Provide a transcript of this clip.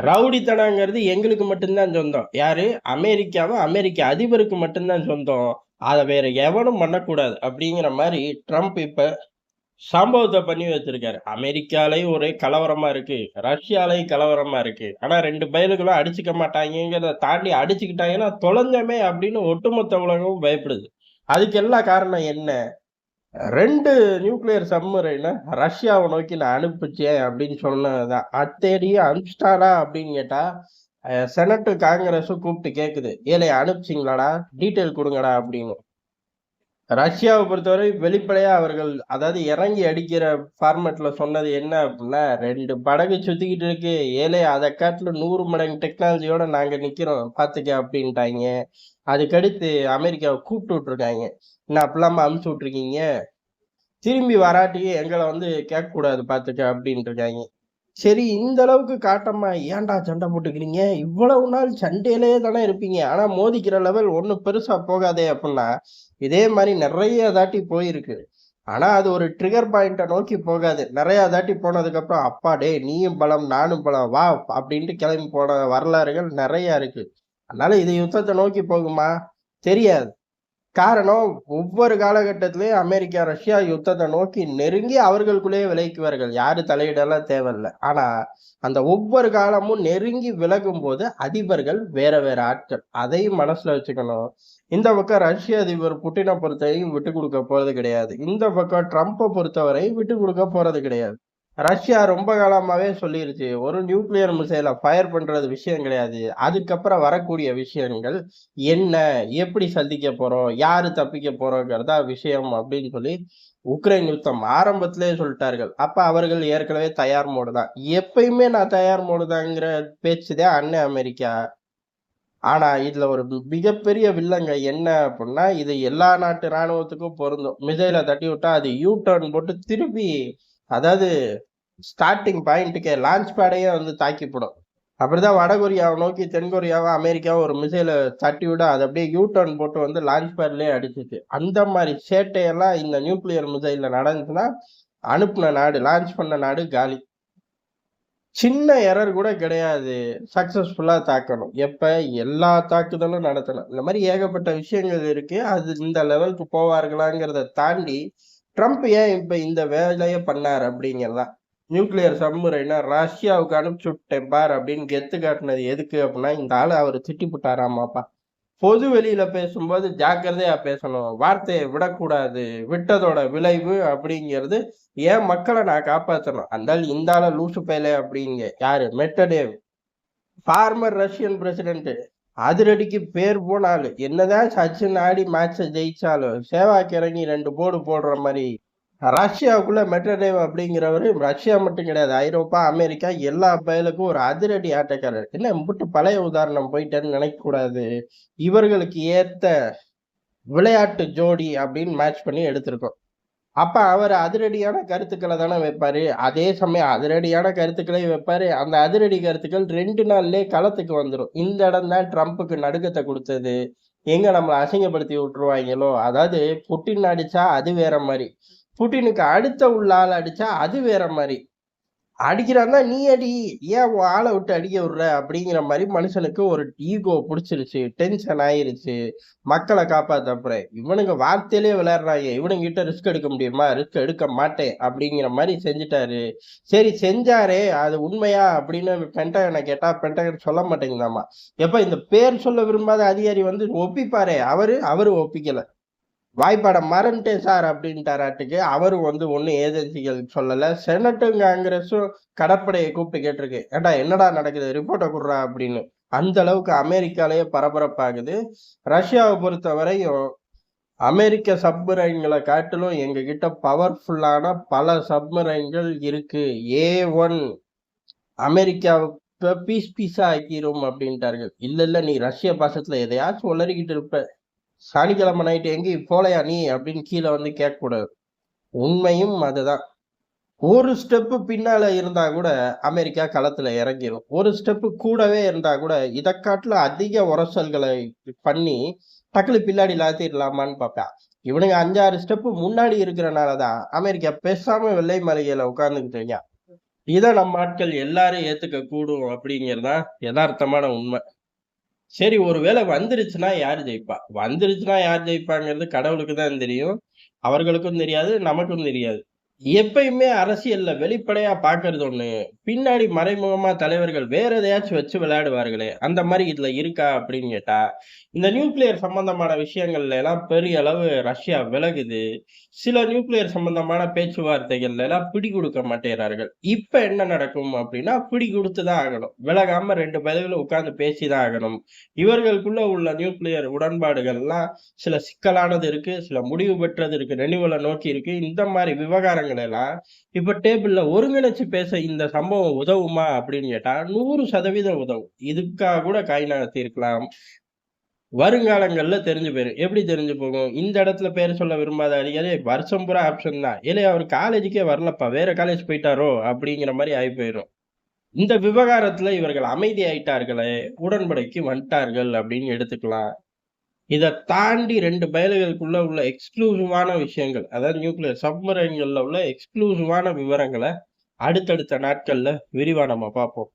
ரவுடித்தனங்கிறது எங்களுக்கு மட்டும்தான் சொந்தம். யாரு? அமெரிக்காவும் அமெரிக்க அதிபருக்கு மட்டும்தான் சொந்தம். அதை வேற எவனும் பண்ணக்கூடாது. அப்படிங்கிற மாதிரி ட்ரம்ப் இப்ப சம்பவத்தை பண்ணி வச்சிருக்காரு. அமெரிக்காலையும் ஒரே கலவரமா இருக்கு. ரஷ்யாலையும் கலவரமா இருக்கு. ஆனா ரெண்டு பயலுகளும் அடிச்சுக்க மாட்டாங்கிறத தாண்டி அடிச்சுக்கிட்டாங்கன்னா தொலைஞ்சமே அப்படின்னு ஒட்டுமொத்த உலகமும் பயப்படுது. அதுக்கு எல்லா காரணம் என்ன? ரெண்டு நியூக்ளியர் சப்மரைனை ரஷ்யாவை நோக்கி நான் அனுப்பிச்சேன் அப்படின்னு சொன்னதுதான். அத்தேடியே அனுப்பிச்சிட்டாரா அப்படின்னு கேட்டா செனட்டு காங்கிரஸும் கூப்பிட்டு கேட்குது ஏலே அனுப்பிச்சிங்களாடா? டீட்டெயில் கொடுங்கடா அப்படின்னு. ரஷ்யாவை பொறுத்தவரை வெளிப்படையா அவர்கள் அதாவது இறங்கி அடிக்கிற ஃபார்மேட்ல சொன்னது என்ன அப்படின்னா ரெண்டு படகு சுத்திக்கிட்டு இருக்கு. ஏழை அதை காட்டுல நூறு மடங்கு டெக்னாலஜியோட நாங்க நிக்கிறோம். பாத்துக்க அப்படின்ட்டாங்க. அதுக்கடுத்து அமெரிக்காவை கூப்பிட்டு விட்டுருக்காங்க. என்ன அப்படிலாம அமுச்சு விட்டுருக்கீங்க? திரும்பி வராட்டியே எங்களை வந்து கேட்கக்கூடாது பாத்துக்க அப்படின்ட்டு இருக்காங்க. சரி இந்த அளவுக்கு காட்டம்மா ஏன்டா சண்டை போட்டுக்கிறீங்க? இவ்வளவு நாள் சண்டையிலே தானே இருப்பீங்க. ஆனா மோதிக்கிற லெவல் ஒன்றும் பெருசா போகாதே அப்படின்னா இதே மாதிரி நிறைய தாட்டி போயிருக்கு. ஆனா அது ஒரு ட்ரிகர் பாயிண்ட்டை நோக்கி போகாது. நிறைய தாட்டி போனதுக்கு அப்புறம் அப்பா டே நீயும் பலம் நானும் பலம் வா அப்படின்ட்டு கிளம்பி போன வரலாறுகள் நிறைய இருக்கு. அதனால இது யுத்தத்தை நோக்கி போகுமா? தெரியாது. காரணம் ஒவ்வொரு காலகட்டத்திலயும் அமெரிக்கா ரஷ்யா யுத்தத்தை நோக்கி நெருங்கி அவர்களுக்குள்ளேயே விலகிக்குவார்கள். யாரு தலையிடலாம் தேவையில்லை. ஆனா அந்த ஒவ்வொரு காலமும் நெருங்கி விலகும் போது அதிபர்கள் வேற வேற ஆட்கள். அதையும் மனசுல வச்சுக்கணும். இந்த பக்கம் ரஷ்ய அதிபர் புட்டினை பொறுத்தவரையும் விட்டு கொடுக்க போறது கிடையாது. இந்த பக்கம் ட்ரம்ப்பை பொறுத்தவரை விட்டு கொடுக்க போறது கிடையாது. ரஷ்யா ரொம்ப காலமாகவே சொல்லிருச்சு ஒரு நியூக்ளியர் மிசைலை ஃபயர் பண்ணுறது விஷயம் கிடையாது. அதுக்கப்புறம் வரக்கூடிய விஷயங்கள் என்ன எப்படி சந்திக்க போகிறோம் யார் தப்பிக்க போகிறோங்கிறதா விஷயம் அப்படின்னு சொல்லி உக்ரைன் யுத்தம் ஆரம்பத்திலே சொல்லிட்டார்கள். அப்போ அவர்கள் ஏற்கனவே தயார் மோடு தான். எப்பயுமே நான் தயார் மோடு தாங்கிற பேச்சுதான் அண்ணன் அமெரிக்கா. ஆனா இதுல ஒரு மிகப்பெரிய வில்லங்க என்ன அப்படின்னா இது எல்லா நாட்டு ராணுவத்துக்கும் பொருந்தும். மிசைலை தட்டி விட்டா அது யூ டர்ன் போட்டு திருப்பி அதாவது ஸ்டார்டிங் பாயிண்ட்டுக்கு லான்ச் பேடையே வந்து தாக்கிப்படும். அப்படிதான் வடகொரியாவை நோக்கி தென்கொரியாவை அமெரிக்காவும் ஒரு மிசைலை தட்டி விட அது அப்படியே யூ டர்ன் போட்டு வந்து லான்ச் பேட்லேயே அடிச்சிச்சு. அந்த மாதிரி சேட்டையெல்லாம் இந்த நியூக்ளியர் மிசைலில் நடந்துச்சுன்னா அனுப்பின நாடு லான்ச் பண்ண நாடு காலி. சின்ன எரர் கூட கிடையாது. சக்ஸஸ்ஃபுல்லாக தாக்கணும். எப்போ? எல்லா தாக்குதலும் நடத்தணும். இந்த மாதிரி ஏகப்பட்ட விஷயங்கள் இருக்குது அது இந்த லெவலுக்கு போவார்களாங்கிறத தாண்டி ட்ரம்ப் ஏன் இப்போ இந்த வேலையை பண்ணார் அப்படிங்கிறதான். நியூக்ளியர் சம்முறைனா ரஷ்யாவுக்கு அனுப்பிச்சு விட்டேன் பார் அப்படின்னு கெத்து காட்டினது எதுக்கு அப்படின்னா இந்த ஆள் அவர் திட்டி போட்டாராமாப்பா. பொது வெளியில பேசும்போது ஜாக்கிரதையா பேசணும். வார்த்தையை விடக்கூடாது. விட்டதோட விளைவு அப்படிங்கிறது ஏன் மக்களை நான் காப்பாற்றணும் அந்த இந்த ஆள லூசு பேலே அப்படிங்க. யாரு? மெட்டடேவ். ஃபார்மர் ரஷ்யன் பிரசிடென்ட் அதிரடிக்கு பேர் போனாலும் என்னதான் சச்சின் ஆடி மேட்சை ஜெயிச்சாலும் சேவாக்கு இறங்கி ரெண்டு போர்டு போடுற மாதிரி ரஷ்யாவுக்குள்ள மெட்ரடேவ் அப்படிங்கிறவரு ரஷ்யா மட்டும் கிடையாது. ஐரோப்பா அமெரிக்கா எல்லா பயலுக்கும் ஒரு அதிரடி ஆட்டக்காரர். என்ன முட்டு பழைய உதாரணம் போயிட்டேன்னு நினைக்கக்கூடாது. இவர்களுக்கு ஏத்த விளையாட்டு ஜோடி அப்படின்னு மேட்ச் பண்ணி எடுத்திருக்கோம். அப்ப அவர் அதிரடியான கருத்துக்களை தானே வைப்பாரு. அதே சமயம் அதிரடியான கருத்துக்களை வைப்பாரு. அந்த அதிரடி கருத்துக்கள் ரெண்டு நாள்லயே களத்துக்கு வந்துடும் இந்த இடம் தான் ட்ரம்ப்புக்கு நடுக்கத்தை கொடுத்தது. எங்க நம்மளை அசிங்கப்படுத்தி விட்டுருவாங்களோ? அதாவது புட்டின் அடிச்சா அது வேற மாதிரி. புட்டினுக்கு அடுத்த உள்ள ஆள் அடிச்சா அது வேற மாதிரி. அடிக்கிறான்னா நீ அடி ஏன் உன் ஆளை விட்டு அடிக்க விடுற? அப்படிங்கிற மாதிரி மனுஷனுக்கு ஒரு ஈகோ பிடிச்சிருச்சு டென்ஷன் ஆயிருச்சு. மக்களை காப்பாத்தப்புற இவனுங்க வார்த்தையிலே விளையாடுறாங்க. இவனுங்க கிட்ட ரிஸ்க் எடுக்க முடியுமா? ரிஸ்க் எடுக்க மாட்டேன். அப்படிங்கிற மாதிரி செஞ்சுட்டாரு. சரி செஞ்சாரே அது உண்மையா? அப்படின்னு பென்டகனை கேட்டா பென்டகன் சொல்ல மாட்டேங்குதாமா? எப்ப இந்த பேர் சொல்ல விரும்பாத அதிகாரி வந்து ஒப்பிப்பாரே. அவரு அவரு ஒப்பிக்கலை. வாய்ப்பாட மறந்துட்டேன் சார் அப்படின்ட்டாராட்டுக்கு அவரும் வந்து ஒன்றும் ஏஜென்சிகள் சொல்லலை. செனட்டும் காங்கிரஸும் கடற்படையை கூப்பிட்டு கேட்டிருக்கு. ஏண்டா என்னடா நடக்குது? ரிப்போர்ட்டை கொடுறா அப்படின்னு. அந்த அளவுக்கு அமெரிக்காலேயே பரபரப்பாகுது. ரஷ்யாவை பொறுத்தவரையும் அமெரிக்க சப்மரைன்களை காட்டிலும் எங்ககிட்ட பவர்ஃபுல்லான பல சப்மரைன்கள் இருக்கு. ஏ ஒன் அமெரிக்காவை பீஸ் பீஸாக ஆக்கிரும் அப்படின்ட்டார்கள். இல்லை இல்லை நீ ரஷ்ய பாசத்தில் எதையாச்சும் உளறிக்கிட்டு இருப்ப. சனிக்கிழமை நைட்டு எங்கேயும் போலையா நீ? அப்படின்னு கீழே வந்து கேட்கக்கூடாது. உண்மையும் அதுதான். ஒரு ஸ்டெப்பு பின்னால இருந்தா கூட அமெரிக்கா களத்துல இறங்கிடும் ஒரு ஸ்டெப்பு கூடவே இருந்தா கூட இதை காட்டில் அதிக உரசல்களை பண்ணி டக்குனு பின்னாடி லாத்திடலாமான்னு பார்ப்பேன். இவனுங்க அஞ்சாறு ஸ்டெப்பு முன்னாடி இருக்கிறனாலதான் அமெரிக்கா பேசாமல் வெள்ளை மாளிகையில உட்காந்துக்கிட்டீங்க இதை நம்ம ஆட்கள் எல்லாரும் ஏத்துக்க கூடும் அப்படிங்கிறது தான் எதார்த்தமான உண்மை. சரி ஒருவேளை வந்துருச்சுன்னா யார் ஜெயிப்பா? வந்துருச்சுன்னா யார் ஜெயிப்பாங்கிறது கடவுளுக்கு தான் தெரியும். அவர்களுக்கும் தெரியாது, நமக்கும் தெரியாது. எப்பயுமே அரசியல்ல வெளிப்படையா பாக்குறது ஒண்ணு. பின்னாடி மறைமுகமா தலைவர்கள் வேற எதையாச்சும் வச்சு விளையாடுவார்களே, அந்த மாதிரி இதுல இருக்கா அப்படின்னு கேட்டா, இந்த நியூக்ளியர் சம்பந்தமான விஷயங்கள்ல எல்லாம் பெரிய அளவு ரஷ்யா விலகுது. சில நியூக்ளியர் சம்பந்தமான பேச்சுவார்த்தைகள்ல எல்லாம் பிடி கொடுக்க மாட்டேங்கிறார்கள். இப்ப என்ன நடக்கும் அப்படின்னா, பிடி கொடுத்துதான் ஆகணும். விலகாம 2 பயலுகளும் உட்கார்ந்து பேசி தான் ஆகணும். இவர்களுக்குள்ள உள்ள நியூக்ளியர் உடன்பாடுகள்லாம் சில சிக்கலானது இருக்கு, சில முடிவு பெற்றது இருக்கு, நினைவுல நோக்கி இருக்கு. இந்த மாதிரி விவகாரங்கள் எல்லாம் இப்ப டேபிள்ல ஒருங்கிணைச்சு பேச இந்த சம்பவம் உதவுமா அப்படின்னு கேட்டா, 100% உதவும். இதுக்காக கூட காய் நகர்த்தியிருக்கலாம். வருங்காலங்கள்ல தெரிஞ்சு போயிரும். எப்படி தெரிஞ்சு போகும்? இந்த இடத்துல பேர் சொல்ல விரும்பாத அதிகாரி வருஷம் பூரா ஆப்ஷன் தான். "ஏலே அவர் காலேஜுக்கே வரலப்பா, வேற காலேஜ் போயிட்டாரோ" அப்படிங்கிற மாதிரி ஆயி போயிடும் இந்த விவகாரத்துல இவர்கள் அமைதியாயிட்டார்களே, உடன்படைக்கு வந்துட்டார்கள் அப்படின்னு எடுத்துக்கலாம். இதை தாண்டி ரெண்டு பயலுகளுக்குள்ள உள்ள எக்ஸ்க்ளூசிவான விஷயங்கள், அதாவது நியூக்ளியர் சப்மரைன்களில் உள்ள எக்ஸ்க்ளூசிவான விவரங்களை அடுத்தடுத்த நாட்களில் விரிவாக நம்ம பார்ப்போம்.